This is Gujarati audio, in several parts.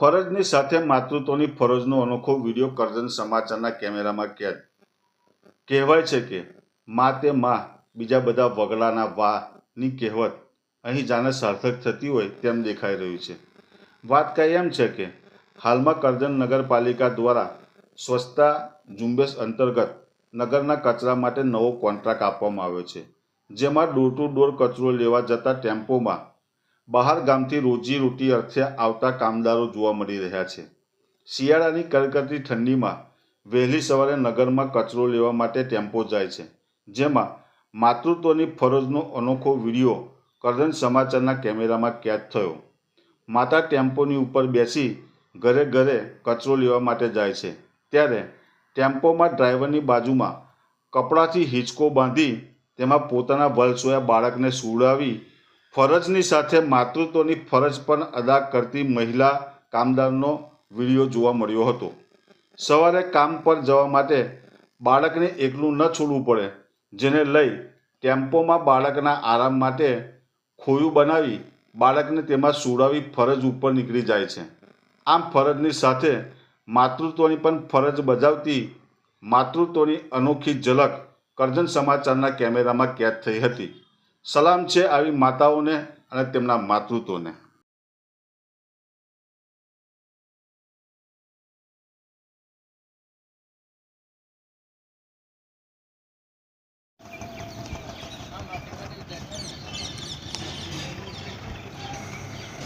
ફરજની સાથે માતૃત્વની ફરજનો અનોખો વીડિયો કરજણ સમાચારના કેમેરામાં કેદ કહેવાય છે કે, મા તે મા, બીજા બધા વગડાના વાની કહેવત અહીં જાણે સાર્થક થતી હોય તેમ દેખાઈ રહ્યું છે. વાત કાંઈ એમ છે કે, હાલમાં કરજણ નગરપાલિકા દ્વારા સ્વચ્છતા ઝુંબેશ અંતર્ગત નગરના કચરા માટે નવો કોન્ટ્રાક્ટ આપવામાં આવ્યો છે, જેમાં ડોર ટુ ડોર કચરો લેવા જતા ટેમ્પોમાં બહાર ગામથી રોજીરોટી અર્થે આવતા કામદારો જોવા મળી રહ્યા છે. શિયાળાની કડકડતી ઠંડીમાં વહેલી સવારે નગરમાં કચરો લેવા માટે ટેમ્પો જાય છે, જેમાં માતૃત્વની ફરજનો અનોખો વીડિયો કરજણ સમાચારના કેમેરામાં કેદ થયો. માતા ટેમ્પોની ઉપર બેસી ઘરે ઘરે કચરો લેવા માટે જાય છે. ત્યારે ટેમ્પોમાં ડ્રાઈવરની બાજુમાં કપડાથી હિંચકો બાંધી તેમાં પોતાના વલસોયા બાળકને સુવડાવી ફરજની સાથે માતૃત્વની ફરજ પણ અદા કરતી મહિલા કામદારનો વીડિયો જોવા મળ્યો હતો. સવારે કામ પર જવા માટે બાળકને એકલું ન છોડવું પડે, જેને લઈ ટેમ્પોમાં બાળકના આરામ માટે ખોયું બનાવી બાળકને તેમાં સુડાવી ફરજ ઉપર નીકળી જાય છે. આમ ફરજની સાથે માતૃત્વની પણ ફરજ બજાવતી માતૃત્વની અનોખી ઝલક કરજણ સમાચારના કેમેરામાં કેદ થઈ હતી. સલામ છે આવી માતાઓને અને તેમના માતૃત્વને.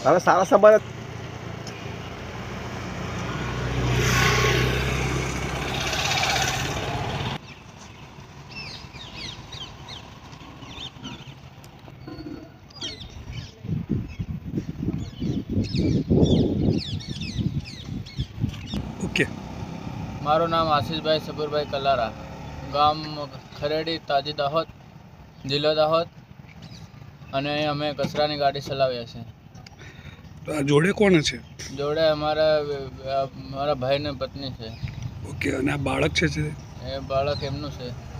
હવે સારા સંબંધ ઓકે. મારું નામ આશીષભાઈ સબુરભાઈ કલારા. ગામ ખરેડી તાજી દાહોદ જિલ્લો દાહોદ. અને અમે કચરાની ગાડી ચલાવીએ છીએ. આ જોડે કોણ છે? જોડે અમારા મારા ભાઈને પત્ની છે. ઓકે અને આ બાળક છે એ બાળક એમનું છે.